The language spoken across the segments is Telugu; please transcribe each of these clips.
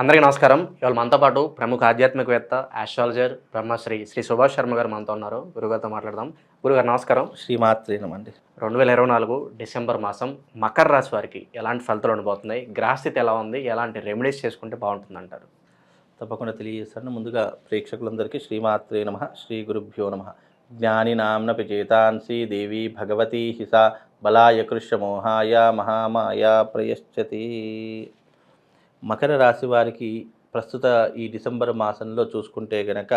అందరికీ నమస్కారం. ఇవాళ మనతో పాటు ప్రముఖ ఆధ్యాత్మికవేత్త ఆస్ట్రాలజర్ బ్రహ్మశ్రీ శ్రీ సుభాష్ శర్మ గారు మనతో ఉన్నారు. గురుగారితో మాట్లాడదాం. గురుగారు నమస్కారం. శ్రీమాత్రేనమండి రెండు వేల ఇరవై నాలుగు డిసెంబర్ మాసం మకర రాశి వారికి ఎలాంటి ఫలితాలు ఉండబోతున్నాయి? గ్రహస్థితి ఎలా ఉంది? ఎలాంటి రెమెడీస్ చేసుకుంటే బాగుంటుంది అంటారు తప్పకుండా తెలియజేస్తాను. ముందుగా ప్రేక్షకులందరికీ శ్రీమాత్రే నమ శ్రీ గురుభ్యో నమ. జ్ఞాని నామ్న పిచేతాంసి దేవి భగవతి హిస బలాయ కృష్ణమోహాయ మహామాయ ప్రయశ్చతి. మకర రాశి వారికి ప్రస్తుత ఈ డిసెంబర్ మాసంలో చూసుకుంటే గనక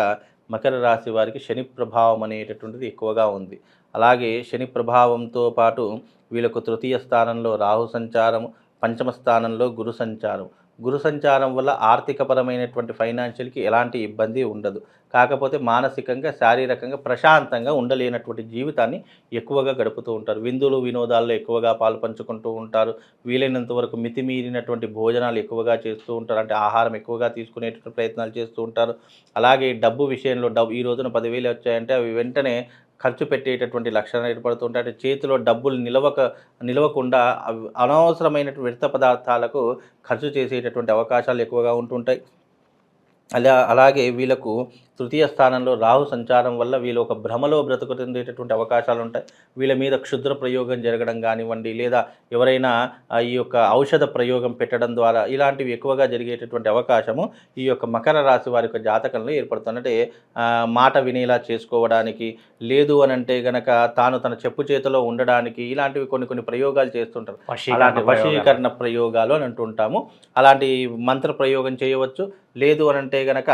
మకర రాశి వారికి శని ప్రభావం అనేటటువంటిది ఎక్కువగా ఉంది. అలాగే శని ప్రభావంతో పాటు వీళ్ళకు తృతీయ స్థానంలో రాహు సంచారం పంచమ స్థానంలో గురు సంచారం. గురు సంచారం వల్ల ఆర్థికపరమైనటువంటి ఫైనాన్షియల్కి ఎలాంటి ఇబ్బంది ఉండదు. కాకపోతే మానసికంగా శారీరకంగా ప్రశాంతంగా ఉండలేనటువంటి జీవితాన్ని ఎక్కువగా గడుపుతూ ఉంటారు. విందులు వినోదాల్లో ఎక్కువగా పాలు పంచుకుంటూ ఉంటారు. వీలైనంత వరకు మితిమీరినటువంటి భోజనాలు ఎక్కువగా చేస్తూ ఉంటారు. అంటే ఆహారం ఎక్కువగా తీసుకునేటువంటి ప్రయత్నాలు చేస్తూ ఉంటారు. అలాగే డబ్బు విషయంలో డబ్బు ఈ రోజున పదివేలు వచ్చాయంటే అవి వెంటనే ఖర్చు పెట్టేటటువంటి లక్షణాలు ఏర్పడుతుంటాయి. అంటే చేతిలో డబ్బులు నిలవక నిలవకుండా అవి అనవసరమైనటువంటి వ్యర్థ పదార్థాలకు ఖర్చు చేసేటటువంటి అవకాశాలు ఎక్కువగా ఉంటుంటాయి. అలా అలాగే వీళ్ళకు తృతీయ స్థానంలో రాహు సంచారం వల్ల వీళ్ళు ఒక భ్రమలో బ్రతుకుతుండేటటువంటి అవకాశాలు ఉంటాయి వీళ్ళ మీద క్షుద్ర ప్రయోగం జరగడం కానివ్వండి లేదా ఎవరైనా ఈ యొక్క ఔషధ ప్రయోగం పెట్టడం ద్వారా ఇలాంటివి ఎక్కువగా జరిగేటటువంటి అవకాశము ఈ యొక్క మకర రాశి వారి యొక్క జాతకంలో ఏర్పడుతుంది. అంటే ఆ, మాట వినేలా చేసుకోవడానికి లేదు అని అంటే గనక తాను తన చెప్పు చేతిలో ఉండడానికి ఇలాంటివి కొన్ని కొన్ని ప్రయోగాలు చేస్తుంటారు. అలాంటి వశీకరణ ప్రయోగాలు అని అంటుంటాము. అలాంటి మంత్ర ప్రయోగం చేయవచ్చు లేదు అని అంటే గనక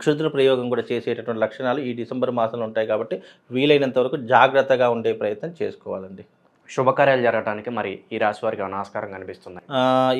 క్షుద్ర ప్రయోగం కూడా చేసేటటువంటి లక్షణాలు ఈ డిసెంబర్ మాసంలో ఉంటాయి కాబట్టి వీలైనంత వరకు జాగ్రత్తగా ఉండే ప్రయత్నం చేసుకోవాలండి. శుభకార్యాలు జరగడానికి మరి ఈ రాశి వారికి ఏమైనా ఆస్కారం కనిపిస్తుంది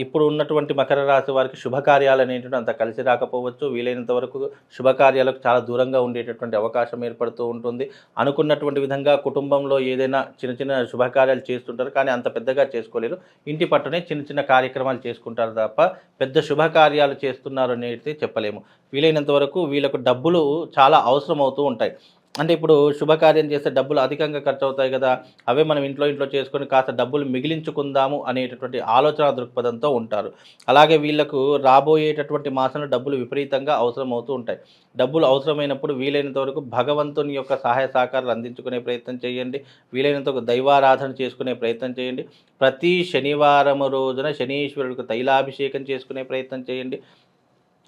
ఇప్పుడు ఉన్నటువంటి మకర రాశి వారికి శుభకార్యాలు అనేటువంటి అంత కలిసి రాకపోవచ్చు. వీలైనంత వరకు శుభకార్యాలకు చాలా దూరంగా ఉండేటటువంటి అవకాశం ఏర్పడుతూ ఉంటుంది. అనుకున్నటువంటి విధంగా కుటుంబంలో ఏదైనా చిన్న చిన్న శుభకార్యాలు చేస్తుంటారు కానీ అంత పెద్దగా చేసుకోలేరు. ఇంటి పట్టునే చిన్న చిన్న కార్యక్రమాలు చేసుకుంటారు తప్ప పెద్ద శుభకార్యాలు చేస్తున్నారు అనేది చెప్పలేము. వీలైనంత వరకు వీళ్ళకు డబ్బులు చాలా అవసరం అవుతూ ఉంటాయి. అంటే ఇప్పుడు శుభకార్యం చేస్తే డబ్బులు అధికంగా ఖర్చు అవుతాయి కదా అవే మనం ఇంట్లో ఇంట్లో చేసుకొని కాస్త డబ్బులు మిగిలించుకుందాము అనేటటువంటి ఆలోచన దృక్పథంతో ఉంటారు. అలాగే వీళ్ళకు రాబోయేటటువంటి మాసంలో డబ్బులు విపరీతంగా అవసరం అవుతూ ఉంటాయి. డబ్బులు అవసరమైనప్పుడు వీలైనంత వరకు భగవంతుని యొక్క సహాయ సహకారాలు అందించుకునే ప్రయత్నం చేయండి. వీలైనంత వరకు దైవారాధన చేసుకునే ప్రయత్నం చేయండి. ప్రతి శనివారం రోజున శనీశ్వరుడికి తైలాభిషేకం చేసుకునే ప్రయత్నం చేయండి.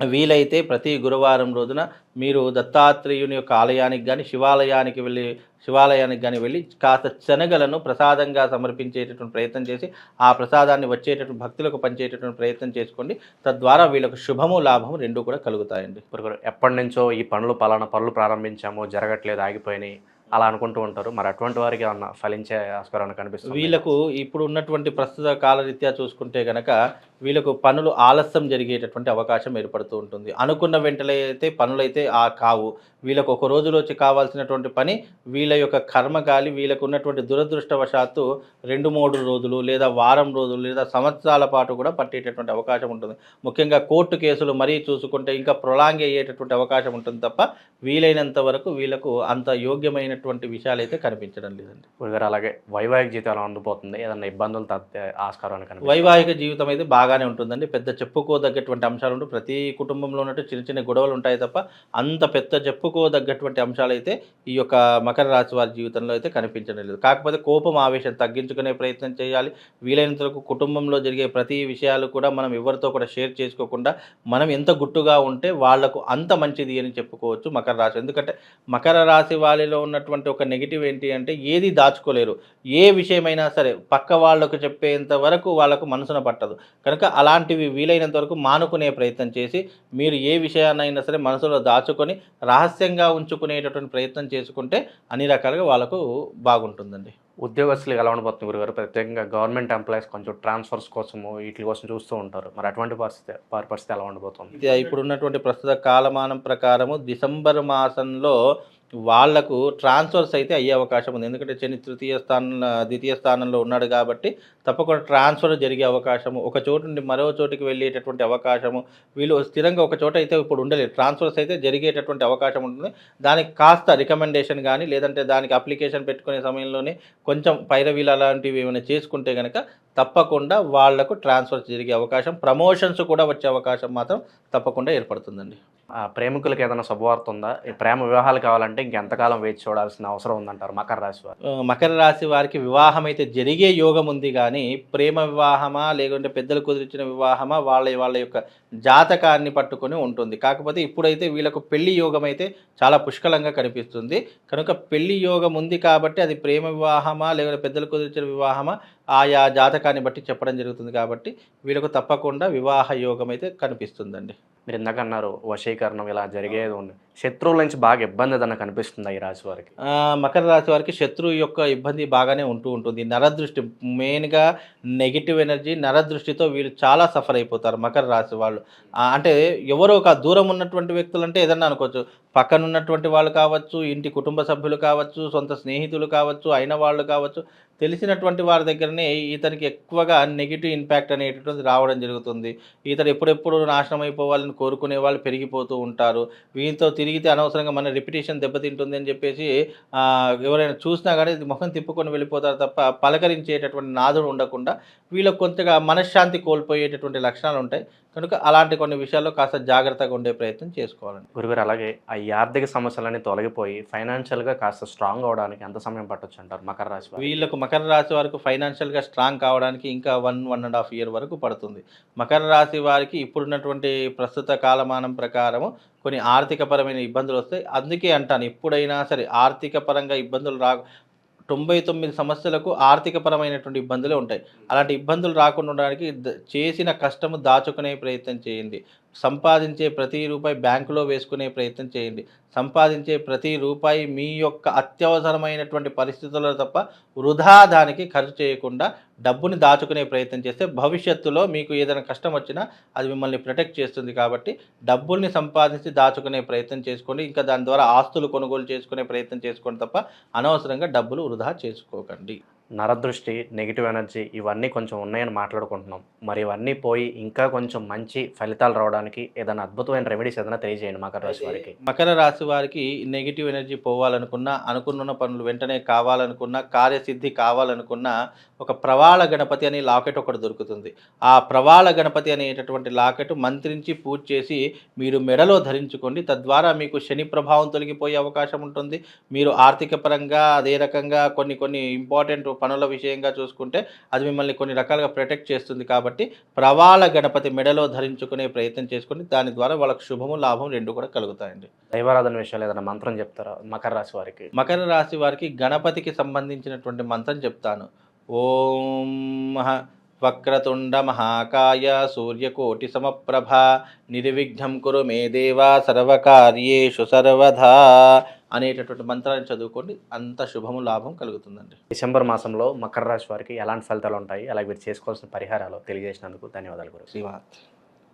వీలైతే ప్రతి గురువారం రోజున మీరు దత్తాత్రేయుని యొక్క ఆలయానికి కానీ శివాలయానికి వెళ్ళి శివాలయానికి కానీ వెళ్ళి కాస్త శనగలను ప్రసాదంగా సమర్పించేటటువంటి ప్రయత్నం చేసి ఆ ప్రసాదాన్ని వచ్చేటటువంటి భక్తులకు పంచేటటువంటి ప్రయత్నం చేసుకోండి. తద్వారా వీళ్ళకు శుభము లాభము రెండు కూడా కలుగుతాయండి. ఎప్పటి నుంచో ఈ పనులు పలానా పనులు ప్రారంభించాము జరగట్లేదు ఆగిపోయినాయి అలా అనుకుంటూ ఉంటారు. మరి అటువంటి వారికి ఏమన్నా ఫలించే ఆస్కారం కనిపిస్తుంది వీళ్ళకు ఇప్పుడు ఉన్నటువంటి ప్రస్తుత కాలరీత్యా చూసుకుంటే గనక వీళ్ళకు పనులు ఆలస్యం జరిగేటటువంటి అవకాశం ఏర్పడుతూ ఉంటుంది. అనుకున్న వెంటనే అయితే పనులైతే ఆ కావు. వీళ్ళకు ఒక రోజులో వచ్చి కావాల్సినటువంటి పని వీళ్ళ యొక్క కర్మగాలి వీళ్ళకు ఉన్నటువంటి దురదృష్టవశాత్తు రెండు మూడు రోజులు లేదా వారం రోజులు లేదా సంవత్సరాల పాటు కూడా పట్టేటటువంటి అవకాశం ఉంటుంది. ముఖ్యంగా కోర్టు కేసులు మరీ చూసుకుంటే ఇంకా ప్రొలాంగ్ అయ్యేటటువంటి అవకాశం ఉంటుంది తప్ప వీలైనంత వరకు వీళ్ళకు అంత యోగ్యమైనటువంటి విషయాలు అయితే కనిపించడం లేదండి. అలాగే వైవాహిక జీవితం ఉండిపోతుంది ఏదన్నా ఇబ్బందులు తప్పే ఆస్కారం వైవాహిక జీవితం అయితే బాగానే ఉంటుందండి. పెద్ద చెప్పుకోదగ్గటువంటి అంశాలు ఉంటూ ప్రతి కుటుంబంలో ఉన్నట్టు చిన్న చిన్న గొడవలు ఉంటాయి తప్ప అంత పెద్ద చెప్పుకోదగ్గటువంటి అంశాలు అయితే ఈ యొక్క మకర రాశి వారి జీవితంలో అయితే కనిపించడం లేదు. కాకపోతే కోపం ఆవేశం తగ్గించుకునే ప్రయత్నం చేయాలి. వీలైనంత వరకు కుటుంబంలో జరిగే ప్రతి విషయాలు కూడా మనం ఎవరితో కూడా షేర్ చేసుకోకుండా మనం ఎంత గుట్టుగా ఉంటే వాళ్ళకు అంత మంచిది అని చెప్పుకోవచ్చు మకర రాశి. ఎందుకంటే మకర రాశి వాళ్ళలో ఉన్నటువంటి ఒక నెగిటివ్ ఏంటి అంటే ఏది దాచుకోలేరు. ఏ విషయమైనా సరే పక్క వాళ్ళకు చెప్పేంత వరకు వాళ్ళకు మనసున పట్టదు. కానీ కనుక అలాంటివి వీలైనంత వరకు మానుకునే ప్రయత్నం చేసి మీరు ఏ విషయాన్నైనా సరే మనసులో దాచుకొని రహస్యంగా ఉంచుకునేటటువంటి ప్రయత్నం చేసుకుంటే అన్ని రకాలుగా వాళ్ళకు బాగుంటుందండి. ఉద్యోగస్తులు ఎలా ఉండబోతుంది గురుగారు. ప్రత్యేకంగా గవర్నమెంట్ ఎంప్లాయీస్ కొంచెం ట్రాన్స్ఫర్స్ కోసము వీటి కోసం చూస్తూ ఉంటారు. మరి అటువంటి పరిస్థితి పరిస్థితి ఎలా ఉండబోతుంది? ఇది ఇప్పుడున్నటువంటి ప్రస్తుత కాలమానం ప్రకారము డిసెంబర్ మాసంలో వాళ్ళకు ట్రాన్స్ఫర్స్ అయితే అయ్యే అవకాశం ఉంది. ఎందుకంటే శని తృతీయ స్థానం ద్వితీయ స్థానంలో ఉన్నాడు కాబట్టి తప్పకుండా ట్రాన్స్ఫర్ జరిగే అవకాశము ఒక చోటు నుండి మరో చోటుకి వెళ్ళేటటువంటి అవకాశము వీళ్ళు స్థిరంగా ఒక చోట అయితే ఇప్పుడు ఉండలేదు. ట్రాన్స్ఫర్స్ అయితే జరిగేటటువంటి అవకాశం ఉంటుంది. దానికి కాస్త రికమెండేషన్ కానీ లేదంటే దానికి అప్లికేషన్ పెట్టుకునే సమయంలోనే కొంచెం పైరవీలు అలాంటివి ఏమైనా చేసుకుంటే కనుక తప్పకుండా వాళ్ళకు ట్రాన్స్ఫర్ జరిగే అవకాశం ప్రమోషన్స్ కూడా వచ్చే అవకాశం మాత్రం తప్పకుండా ఏర్పడుతుందండి. ఆ, ప్రేమికులకు ఏదైనా శుభవార్త ఉందా? ప్రేమ వివాహాలు కావాలంటే ఇంకెంతకాలం వేచి చూడాల్సిన అవసరం ఉందంటారు మకర రాశి వారు? మకర రాశి వారికి వివాహం అయితే జరిగే యోగం ఉంది కానీ ప్రేమ వివాహమా లేకుంటే పెద్దలు కుదిరించిన వివాహమా వాళ్ళ వాళ్ళ యొక్క జాతకాన్ని పట్టుకొని ఉంటుంది. కాకపోతే ఇప్పుడైతే వీళ్ళకు పెళ్ళి యోగం అయితే చాలా పుష్కలంగా కనిపిస్తుంది. కనుక పెళ్ళి యోగం ఉంది కాబట్టి అది ప్రేమ వివాహమా లేకుంటే పెద్దలు కుదిరించిన వివాహమా ఆయా జాతకాన్ని బట్టి చెప్పడం జరుగుతుంది కాబట్టి వీళ్ళకు తప్పకుండా వివాహ యోగం అయితే కనిపిస్తుందండి. మీరు ఇందాక అన్నారు వశీకరణం ఇలా జరిగేది ఉంది. శత్రువుల నుంచి బాగా ఇబ్బంది ఏదైనా కనిపిస్తుందా ఈ రాశి వారికి? మకర రాశి వారికి శత్రువు యొక్క ఇబ్బంది బాగానే ఉంటూ ఉంటుంది. నరదృష్టి మెయిన్గా నెగిటివ్ ఎనర్జీ నరదృష్టితో వీళ్ళు చాలా సఫర్ అయిపోతారు మకర రాశి వాళ్ళు. అంటే ఎవరో ఒక దూరం ఉన్నటువంటి వ్యక్తులు అంటే ఏదన్నా అనుకోవచ్చు. పక్కనున్నటువంటి వాళ్ళు కావచ్చు ఇంటి కుటుంబ సభ్యులు కావచ్చు సొంత స్నేహితులు కావచ్చు అయిన వాళ్ళు కావచ్చు తెలిసినటువంటి వారి దగ్గరనే ఇతనికి ఎక్కువగా నెగిటివ్ ఇంపాక్ట్ అనేటటువంటిది రావడం జరుగుతుంది. ఇతడు ఎప్పుడెప్పుడు నాశనం అయిపోవాలని కోరుకునే వాళ్ళు పెరిగిపోతూ ఉంటారు. వీటితో తిరిగితే అనవసరంగా మన రెప్యుటేషన్ దెబ్బతింటుంది అని చెప్పేసి ఎవరైనా చూసినా కానీ ముఖం తిప్పుకొని వెళ్ళిపోతారు తప్ప పలకరించేటటువంటి నాదుడు ఉండకుండా వీళ్ళకు కొంతగా మనశ్శాంతి కోల్పోయేటటువంటి లక్షణాలు ఉంటాయి కనుక అలాంటి కొన్ని విషయాల్లో కాస్త జాగ్రత్తగా ఉండే ప్రయత్నం చేసుకోవాలండి. గురుగారు అలాగే ఆ ఈ ఆర్థిక సమస్యలన్నీ తొలగిపోయి ఫైనాన్షియల్గా కాస్త స్ట్రాంగ్ అవడానికి ఎంత సమయం పట్టొచ్చు అంటారు మకర రాశి వీళ్ళకు మకర రాశి వారికి ఫైనాన్షియల్గా స్ట్రాంగ్ కావడానికి ఇంకా one one and half year వరకు పడుతుంది. మకర రాశి వారికి ఇప్పుడున్నటువంటి ప్రస్తుత కాలమానం ప్రకారము కొన్ని ఆర్థికపరమైన ఇబ్బందులు వస్తాయి. అందుకే అంటాను ఎప్పుడైనా సరే ఆర్థిక పరంగా ఇబ్బందులు రా తొంభై తొమ్మిది సమస్యలకు ఆర్థికపరమైనటువంటి ఇబ్బందులే ఉంటాయి. అలాంటి ఇబ్బందులు రాకుండా ఉండడానికి ద- చేసిన కష్టము దాచుకునే ప్రయత్నం చేయండి. సంపాదించే ప్రతి రూపాయి బ్యాంకులో వేసుకునే ప్రయత్నం చేయండి. సంపాదించే ప్రతి రూపాయి మీ యొక్క అత్యవసరమైనటువంటి పరిస్థితుల్లో తప్ప వృధా దానికి ఖర్చు చేయకుండా డబ్బుని దాచుకునే ప్రయత్నం చేస్తే భవిష్యత్తులో మీకు ఏదైనా కష్టం వచ్చినా అది మిమ్మల్ని ప్రొటెక్ట్ చేస్తుంది కాబట్టి డబ్బుల్ని సంపాదించి దాచుకునే ప్రయత్నం చేసుకోండి. ఇంకా దాని ద్వారా ఆస్తులు కొనుగోలు చేసుకునే ప్రయత్నం చేసుకోండి తప్ప అనవసరంగా డబ్బులు వృధా చేసుకోకండి. నరదృష్టి నెగిటివ్ ఎనర్జీ ఇవన్నీ కొంచెం ఉన్నాయని మాట్లాడుకుంటున్నాం. మరి ఇవన్నీ పోయి ఇంకా కొంచెం మంచి ఫలితాలు రావడానికి ఏదైనా అద్భుతమైన రెమెడీస్ ఏదైనా తెలియజేయండి మకర రాశి వారికి. మకర రాశి వారికి నెగిటివ్ ఎనర్జీ పోవాలనుకున్నా అనుకున్న పనులు వెంటనే కావాలనుకున్నా కార్యసిద్ధి కావాలనుకున్నా ఒక ప్రవాళ గణపతి అనే లాకెట్ ఒకటి దొరుకుతుంది. ఆ ప్రవాళ గణపతి అనేటటువంటి లాకెట్ మంత్రించి పూజ చేసి మీరు మెడలో ధరించుకోండి. తద్వారా మీకు శని ప్రభావం తొలగిపోయే అవకాశం ఉంటుంది. మీరు ఆర్థిక పరంగా అదే రకంగా కొన్ని కొన్ని ఇంపార్టెంట్ పనుల విషయంగా చూసుకుంటే అది మిమ్మల్ని కొన్ని రకాలుగా ప్రొటెక్ట్ చేస్తుంది కాబట్టి ప్రవాళ గణపతి మెడలో ధరించుకునే ప్రయత్నం చేసుకొని దాని ద్వారా వాళ్ళకు శుభము లాభం రెండు కూడా కలుగుతాయండి. దైవారాధన విషయాలు ఏదైనా మంత్రం చెప్తారా? మకర రాశి వారికి. మకర రాశి వారికి గణపతికి సంబంధించినటువంటి మంత్రం చెప్తాను. ఓం మహ వక్రతుండ మహాకాయ సూర్యకోటి సమప్రభ నిర్విఘ్నం కురు మే దేవా సర్వకార్యేషు సర్వదా అనేటటువంటి మంత్రాన్ని చదువుకోండి. అంత శుభము లాభం కలుగుతుందండి. డిసెంబర్ మాసంలో మకర రాశి వారికి ఎలాంటి ఫలితాలు ఉంటాయి? అలాగే మీరు చేసుకోవాల్సిన పరిహారాలు తెలియజేసినందుకు ధన్యవాదాలు గురు. శ్రీమాత్.